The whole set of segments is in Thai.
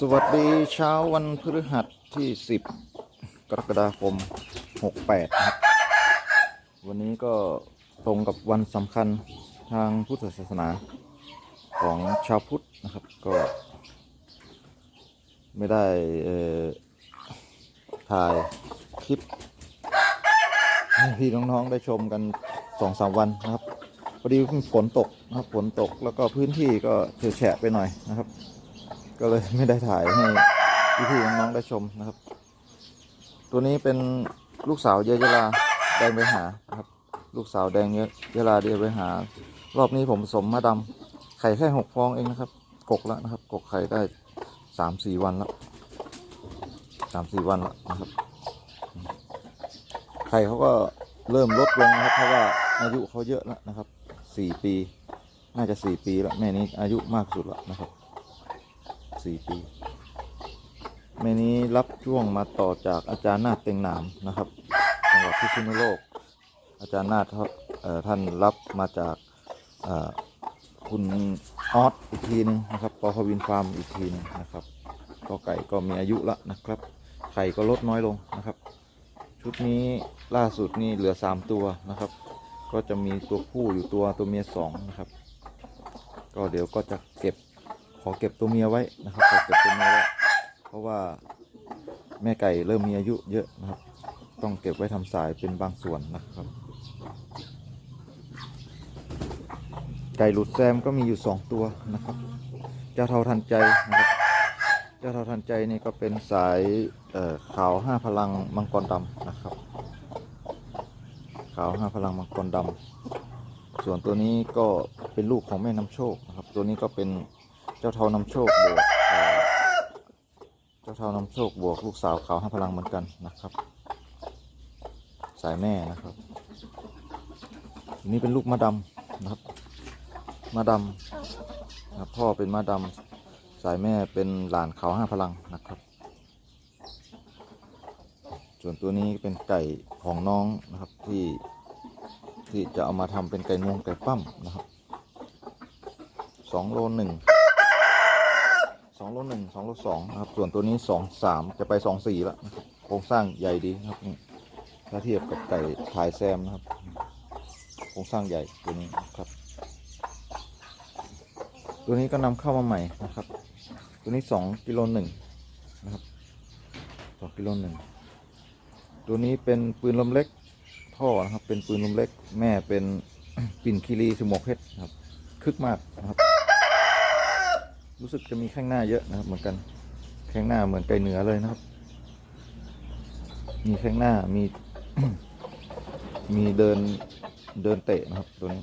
สวัสดีเช้าวันพฤหัสที่ 10 กรกฎาคม 68 ครับ วันนี้ก็ตรงกับวันสำคัญทางพุทธศาสนาของชาวพุทธนะครับ ก็ ไม่ได้ถ่ายคลิปให้พี่น้องๆได้ชมกันสองสามวันนะครับพอดีฝนตกนะครับฝนตกแล้วก็พื้นที่ก็เฉอะแฉะไปหน่อยนะครับ ก็เลยไม่ได้ถ่ายให้พี่ๆน้องๆได้ชมนะครับ ตัวนี้เป็นลูกสาวเยยลาแดงไปหาครับ ลูกสาวแดงเยยลาเดียไปหา รอบนี้ผมผสมมาดำไข่แค่หกฟองเองนะครับ กกแล้วนะครับ กกไข่ได้สามสี่วันแล้วสามสี่วันแล้วนะครับ ไข่เขาก็เริ่มลดลงนะครับ เพราะว่าอายุเขาเยอะแล้วนะครับสี่ปี น่าจะสี่ปีแล้วแม่นี้อายุมากสุดแล้วนะครับ สี่ปีแม่นี้รับช่วงมาต่อจากอาจารย์นาฏเต็งหนามนะครับจังหวัดพิษณุโลก อาจารย์นาฏท่านรับมาจากคุณออสอีกทีหนึงนะครับปอพวินฟาร์มอีกทีหนึงนะครับก็ไก่ก็มีอายุละนะครับ ไข่ก็ลดน้อยลงนะครับ ชุดนี้ล่าสุดนี่เหลือสามตัวนะครับ ก็จะมีตัวผู้อยู่ตัวตัวเมียสองนะครับ ก็เดี๋ยวก็จะเก็บ ขอเก็บตัวเมียไว้นะครับขอเก็บตัวเมียไว้เพราะว่าแม่ไก่เริ่มมีอายุเยอะนะครับ ต้องเก็บไว้ทำสายเป็นบางส่วนนะครับ ไก่หลุดแซมก็มีอยู่สองตัวนะครับเจ้าเท่าทันใจนะครับเจ้าเท่าทันใจนี่ก็เป็นสายเอ่อขาวห้าพลังมังกรดำนะครับ ขาวห้าพลังมังกรดำส่วนตัวนี้ก็เป็นลูกของแม่น้ำโชคนะครับ ตัวนี้ก็เป็น จ้าเทานำโชคบวกเจ้าเทานำโชคบวกลูกสาวขาวห้าพลังเหมือนกันนะครับ สายแม่นะครับอันนี้เป็นลูกมะดำนะครับมะดำนะครับพ่อเป็นมะดำสายแม่เป็นหลานเขาห้าพลังนะครับ ส่วนตัวนี้เป็นไก่ของน้องนะครับที่ที่จะเอามาทำเป็นไก่นวงไก่ปั้มนะครับสองโลหนึ่ง องโลหนึ่งสองโลสองนะครับ ส่วนตัวนี้สองสามจะไปสองสี่ละโครงสร้างใหญ่ดีครับนี่ถ้าเทียบกับไก่ถ่ายแซมนะครับ โครงสร้างใหญ่ตัวนี้ครับ ตัวนี้ก็นำเข้ามาใหม่นะครับ ตัวนี้สองกิโลหนึ่งนะครับสองกิโลหนึ่งตัวนี้เป็นปืนลมเล็กพ่อนะครับ เป็นปืนลมเล็ก แม่เป็นปิ่นคีรีสมวกเพชรครับ คึกมากนะครับ รู้สึกจะมีข้างหน้าเยอะนะครับ เหมือนกันข้างหน้าเหมือนไก่เหนือเลยนะครับ มีข้างหน้ามี มีเดินเดินเตะนะครับตัวนี้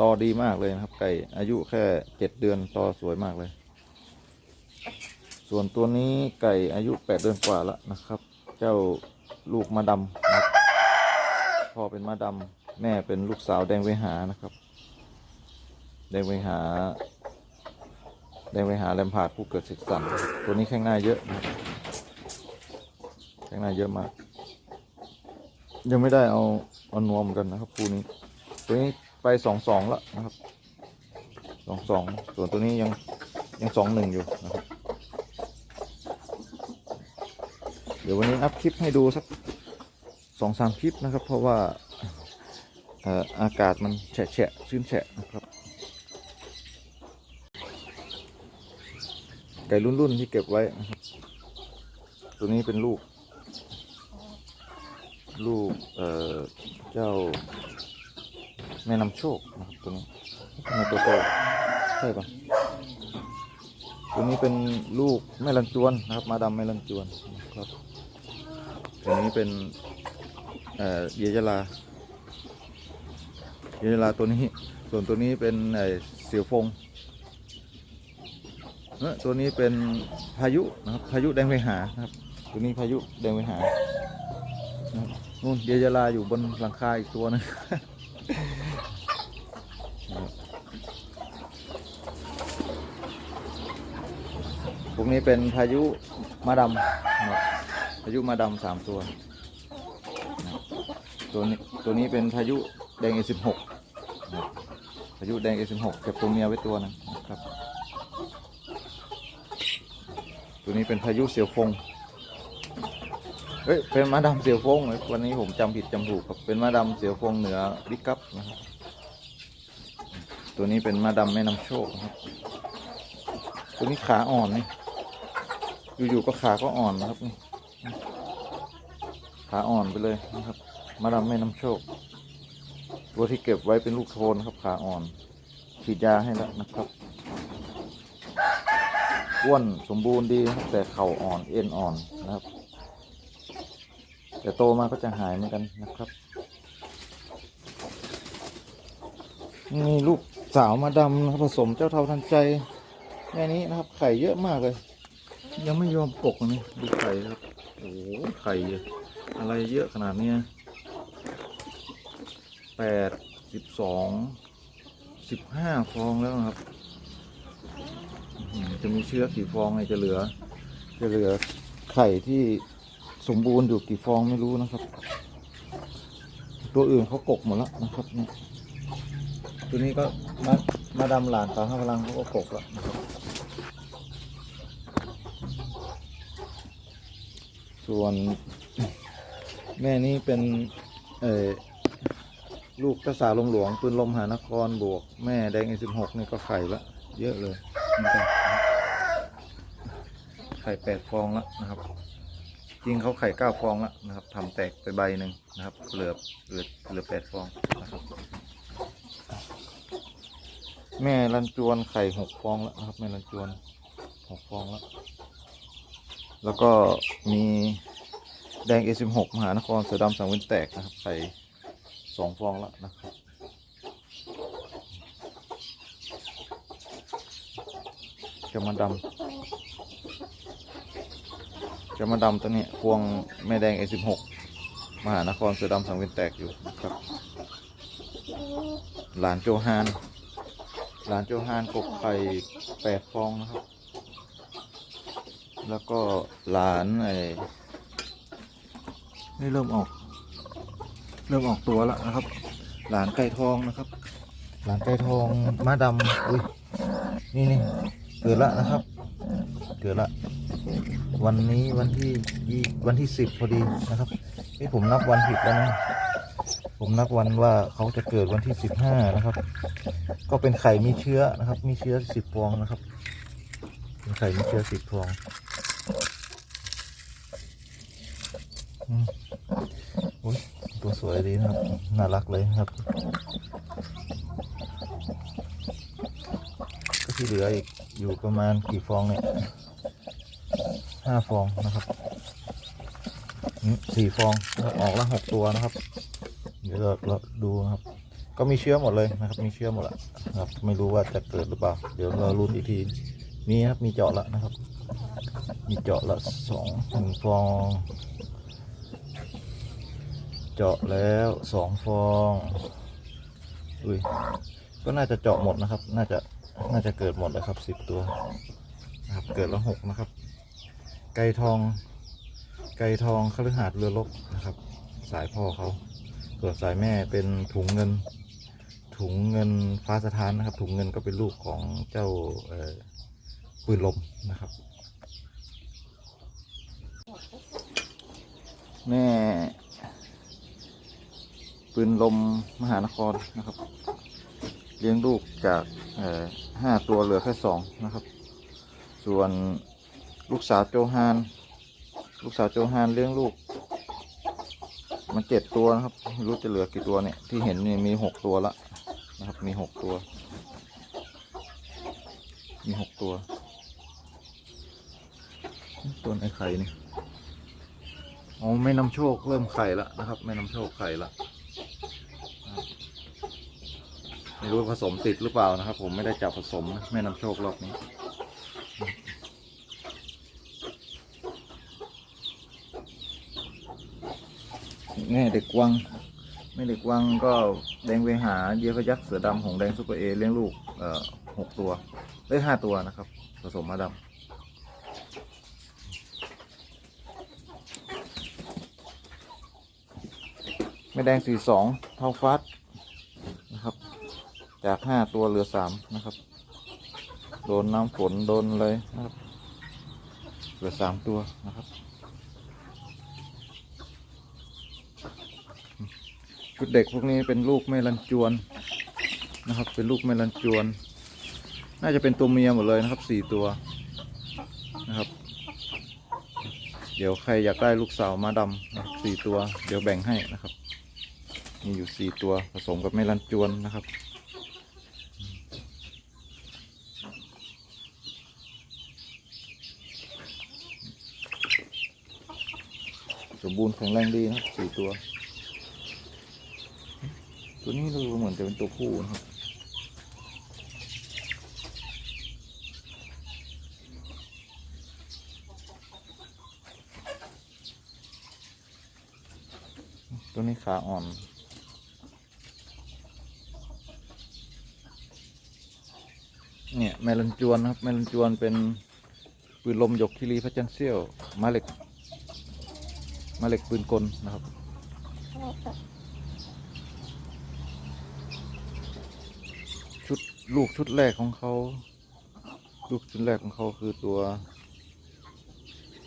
ตอดีมากเลยนะครับ ไก่อายุแค่เจ็ดเดือนตอสวยมากเลย ส่วนตัวนี้ไก่อายุแปดเดือนกว่าแล้วนะครับ เจ้าลูกมาดำนะพ่อเป็นมาดำแม่เป็นลูกสาวแดงเวหานะครับ แดงเวหา แดงเวหาแลมพาดผู้เกิดศึกสันตัวนี้แข้งหน้าเยอะนะครับข้งหน้าเยอะมาก ยังไม่ได้เอาเอานวมกันนะครับคู่นี้ตัวนี้ไปสองสองแล้วนะครับสองสองส่วนตัวนี้ยังยังสองหนึ่งอยู่นะครับเดี๋ยววันนี้อัพคลิปให้ดูสักสองสามคลิปนะครับ เพราะว่าเอ่ออากาศมันแฉะแฉะชื้นแฉะนะครับ ก่รุ่นๆที่เก็บไว้ ตัวนี้เป็นลูก ลูกเอ่อเจ้าแม่นำโชคนะครับตัวนี้ทำไมตัวโตใช่ปะตัวนี้เป็นลูกแม่ลันจวนนะครับ มาดำแม่ลันจวนนะครับตัวนี้เป็นเอ่อเยยลาเยยลาตัวนี้ ส่วนตัวนี้เป็นไอ้เสียวฟง ตัวนี้เป็นพายุนะครับพายุแดงไปหานะครับ ตัวนี้พายุแดงไปหานะครับนู่นเยยลาอยู่บนหลังคาอีกตัวหนึงพวกนี้เป็นพายุมาดำนะพายุมาดำสามตัว ตัวนี้ตัวนี้เป็นพายุแดง A16 นะครับพายุแดง A16 เก็บตัวเมียไว้ตัวหนึงนะครับ ตัวนี้เป็นพายุเสียวฟง เอ้ย เป็นมาดำเสียวฟง วันนี้ผมจำผิดจำถูกครับ เป็นมาดำเสียวฟงเหนือวิกัปนะครับ ตัวนี้เป็นมาดำแม่น้ำโชคครับ ตัวนี้ขาอ่อนนี่ อยู่ๆก็ขาก็อ่อนนะครับนี่ขาอ่อนไปเลยนะครับ มาดำแม่น้ำโชค ตัวที่เก็บไว้เป็นลูกโทนครับขาอ่อน ฉีดยาให้แล้วนะครับ อ้วนสมบูรณ์ดีครับแต่เข่าอ่อนเอ็นอ่อนนะครับ แต่โตมาก็จะหายเหมือนกันนะครับนี่ลูกสาวมาดำนะครับผสมเจ้าเทาทันใจแม่นี้นะครับ ไข่เยอะมากเลย ยังไม่ยอมกกเลยดูไข่ครับโอ้โหไข่อะไรเยอะขนาดเนี้ยแปดสิบสองสิบห้าฟองแล้วนะครับ จะมีเชื้อกี่ฟองไงจะเหลือ จะเหลือไข่ที่สมบูรณ์อยู่กี่ฟองไม่รู้นะครับ ตัวอื่นเขากกหมดแล้วนะครับเนี่ยตัวนี้ก็มามาดำหลานสาวห้าพลังเขาก็กกแล้วนะครับ ส่วนแม่นี่เป็นเอ่อลูกเจ้าสาวลมหลวงปืนลมหานครบวก แม่แดงเอสิบหกนี่ก็ไข่ละเยอะเลยเหมือนกัน ไข่แปดฟองแล้วนะครับ จริงเขาไข่เก้าฟองแล้วนะครับทำแตกไปใบหนึ่งนะครับ เหลือเหลือเหลือแปดฟองนะครับ แม่รันจวนไข่หกฟองแล้วนะครับ แม่รันจวนหกฟองแล้ว แล้วก็มีแดงเอสิบหกมหานครเสือดำสังเวียนแตกนะครับ ไข่สองฟองแล้วนะครับจะมาดำ จะมาดำตัวนี้พวงแม่แดงเอสิบหกมหานครเสือดำสังเวียนแตกอยู่ครับหลานโจฮานหลานโจฮานกบไข่แปดฟองนะครับ แล้วก็หลานไอ้นี่เริ่มออก เริ่มออกตัวแล้วนะครับ หลานไก่ทองนะครับ หลานไก่ทองม้าดำอุ้ยนี่นี่เกิดละนะครับ เกิดละ วันนี้วันที่ยี่วันที่สิบพอดีนะครับนี่ผมนับวันผิดแล้วนะผมนับวันว่าเขาจะเกิดวันที่สิบห้านะครับ ก็เป็นไข่มีเชื้อนะครับ มีเชื้อสิบฟองนะครับ เป็นไข่มีเชื้อสิบฟองอืมอุ๊ยตัวสวยดีนะครับ น่ารักเลยนะครับ ก็ที่เหลืออีกอยู่ประมาณกี่ฟองเนี่ย ห้าฟองนะครับสี่ฟองนะครับออกละหกตัวนะครับ เดี๋ยวเราดูนะครับ ก็มีเชื้อหมดเลยนะครับ มีเชื้อหมดละนะครับ ไม่รู้ว่าจะเกิดหรือเปล่า เดี๋ยวเราลุ้นอีกทีมีครับมีเจาะละนะครับ มีเจาะละสองหนึ่งฟอง เจาะแล้วสองฟองอุ้ยก็น่าจะเจาะหมดนะครับ น่าจะน่าจะเกิดหมดแล้วครับสิบตัวนะครับ เกิดละหกนะครับ ไก่ทอง ไก่ทองคฤหาสน์เรือลบนะครับ สายพ่อเขาส่วนสายแม่เป็นถุงเงิน ถุงเงินฟ้าสถานนะครับ ถุงเงินก็เป็นลูกของเจ้าปืนลมนะครับ แม่ปืนลมมหานครนะครับ เลี้ยงลูกจากห้าตัวเหลือแค่สองนะครับ ส่วน ลูกสาวโจฮาน ลูกสาวโจฮานเลี้ยงลูก มันเจ็ดตัวนะครับไม่รู้จะเหลือกี่ตัวเนี่ย ที่เห็นนี่มีหกตัวละนะครับ มีหกตัว มีหกตัว ตัวไอ้ไข่นี่อ๋อแม่น้ำโชคเริ่มไข่ละนะครับแม่น้ำโชคไข่ละไม่รู้ผสมติดหรือเปล่านะครับ ผมไม่ได้จับผสมนะแม่น้ำโชครอบนี้ แม่เด็กวังแม่เด็กวังก็แดงเวหาเยียพยักษ์เสือดำหงแดงซุปเปอร์เอเลี้ยงลูกเอ่อหกตัวได้ห้าตัวนะครับ ผสมมาดำแม่แดงสี่สองเท่าฟัดนะครับ จากห้าตัวเหลือสามนะครับ โดนน้ำฝนโดนเลยนะครับ เหลือสามตัวนะครับ ชุด เด็กพวกนี้เป็นลูกแม่ลันจวนนะครับ เป็นลูกแม่ลันจวน น่าจะเป็นตัวเมียหมดเลยนะครับสี่ตัวนะครับ เดี๋ยวใครอยากได้ลูกสาวมาดำนะครับสี่ตัว เดี๋ยวแบ่งให้นะครับ มีอยู่สี่ตัวผสมกับแม่ลันจวนนะครับสมบูรณ์แข็งแรงดีนะครับสี่ตัว ตัวนี้ดูเหมือนจะเป็นตัวผู้นะครับ ตัวนี้ขาอ่อนเนี่ยแมลันจวนนะครับแมลันจวนเป็นปืนลมยกคิรีพระจันทร์เซี่ยวมาเหล็กมาเหล็กปืนกลนะครับ ชุด ลูกชุดแรกของเขา ลูกชุดแรกของเขาคือตัว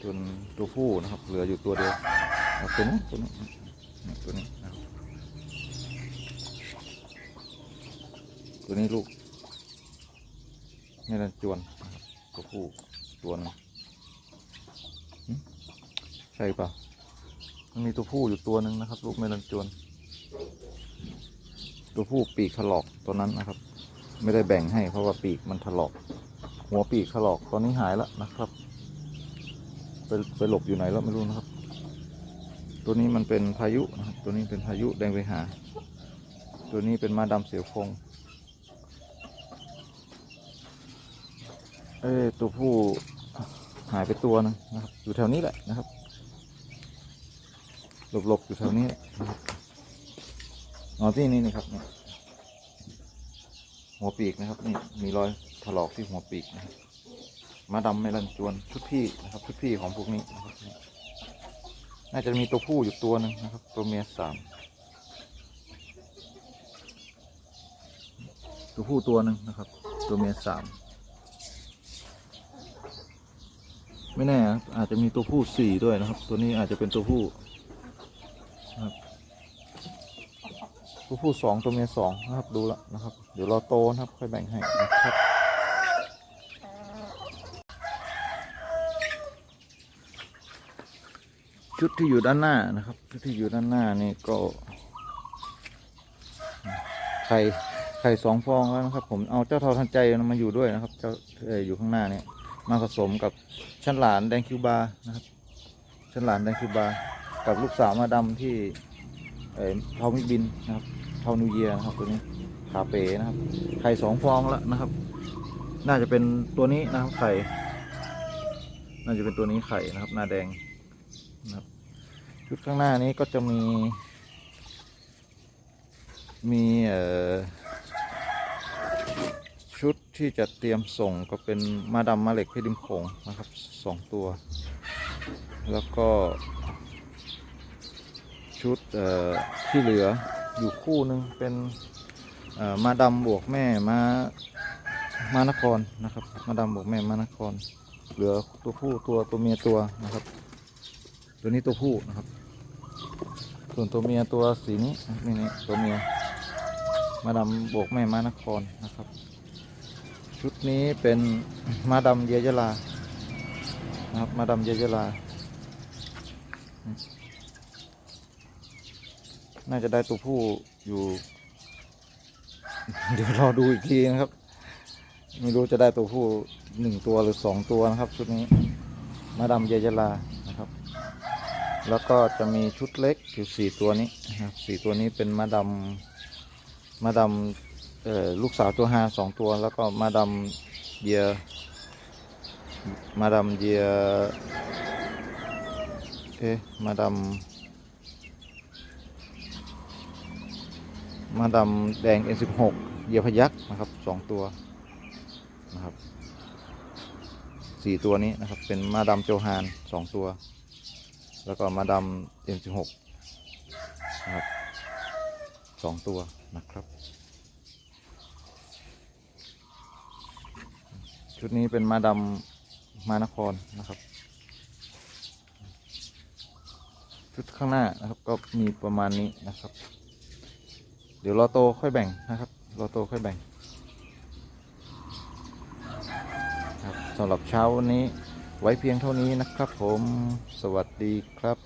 ตัวตัวผู้นะครับ เหลืออยู่ตัวเดียวตัวนี้ตัวนี้นตัวนี้นะตัวนี้ลูกนี่ละจวนตัวผู้ตัวนึงใช่ปล่ามันมีตัวผู้อยู่ตัวหนึ่งนะครับ ลูกเมลันจวน ตัวผู้ปีกถลอกตัวนั้นนะครับ ไม่ได้แบ่งให้เพราะว่าปีกมันถลอก หัวปีกถลอกตอนนี้หายแล้วนะครับ ไปไปหลบอยู่ไหนแล้วไม่รู้นะครับ ตัวนี้มันเป็นพายุนะครับตัวนี้เป็นพายุแดงไปหา ตัวนี้เป็นมาดำเสียวคงเอ้ตัวผู้หายไปตัวหนึงนะครับ อยู่แถวนี้แหละนะครับ หลบๆอยู่แถวนี้นะครับอ๋อที่นี่นี่ครับเนี่ย หัวปีกนะครับนี่มีรอยถลอกที่หัวปีกนะครับมาดำไม่รันจวนชุดพี่นะครับชุดพี่ของพวกนี้นะครับน่าจะมีตัวผู้อยู่ตัวหนึ่งนะครับ ตัวเมียสามตัวผู้ตัวหนึ่งนะครับ ตัวเมียสามไม่แน่นะอาจจะมีตัวผู้สี่ด้วยนะครับ ตัวนี้อาจจะเป็นตัวผู้นะครับ ตัวผู้สองตัวเมียสองนะครับดูแล้วนะครับ เดี๋ยวรอโตนะครับค่อยแบ่งให้นะครับชุดที่อยู่ด้านหน้านะครับชุดที่อยู่ด้านหน้านี่ก็ไข่ไข่สองฟองแล้วนะครับ ผมเอาเจ้าทอทันใจมาอยู่ด้วยนะครับ เจ้าอยู่ข้างหน้าเนี่ยมาผสมกับชั้นหลานแดงคิวบานะครับชั้นหลานแดงคิวบากับลูกสาวมาดำที่เอ่อเทามิบินนะครับ ทานูเยียนะครับตัวนี้ขาเป๋นะครับไข่สองฟองแล้วนะครับ น่าจะเป็นตัวนี้นะครับไข่ น่าจะเป็นตัวนี้ไข่นะครับหน้าแดงนะครับชุดข้างหน้านี้ก็จะมี มีเอ่อชุดที่จะเตรียมส่งก็เป็นมาดำมาเหล็กเพชรดิมโขงนะครับสองตัว แล้วก็ชุดเอ่อที่เหลือ อยู่คู่หนึ่งเป็นมาดำบวกแม่มามานครนะครับ มาดำบวกแม่มานคร เหลือตัวผู้ตัวตัวเมียตัวนะครับ ตัวนี้ตัวผู้นะครับ ส่วนตัวเมียตัวสีนี้นี่นี่ตัวเมียมาดำโบกแม่มานครนะครับ ชุดนี้เป็นมาดำเยยะลานะครับมาดำเยยะลา น่าจะได้ตัวผู้อยู่ เดี๋ยวรอดูอีกทีนะครับ ไม่รู้จะได้ตัวผู้หนึ่งตัวหรือสองตัวนะครับ ชุดนี้ มาดำเยยะลานะครับ แล้วก็จะมีชุดเล็กอยู่สี่ตัวนี้นะครับสี่ตัวนี้เป็นมาดำมาดำเอ่อลูกสาวตัวฮาสองตัว แล้วก็มาดำเยียมาดำเยียเอ๊ะมาดำม มาดำแดง N16 เหยียพยักนะครับสองตัวนะครับสี่ตัวนี้นะครับเป็นมาดำโจฮานสองตัว แล้วก็มาดำเอ็มสิบหกนะครับสองตัวนะครับ ชุดนี้เป็นมาดำมานครนะครับ ชุดข้างหน้านะครับก็มีประมาณนี้นะครับ ดี๋ยวรอโตค่อยแบ่งนะครับรอโตค่อยแบ่งครับสำหรับเช้าวันนี้ไว้เพียงเท่านี้นะครับผมสวัสดีครับ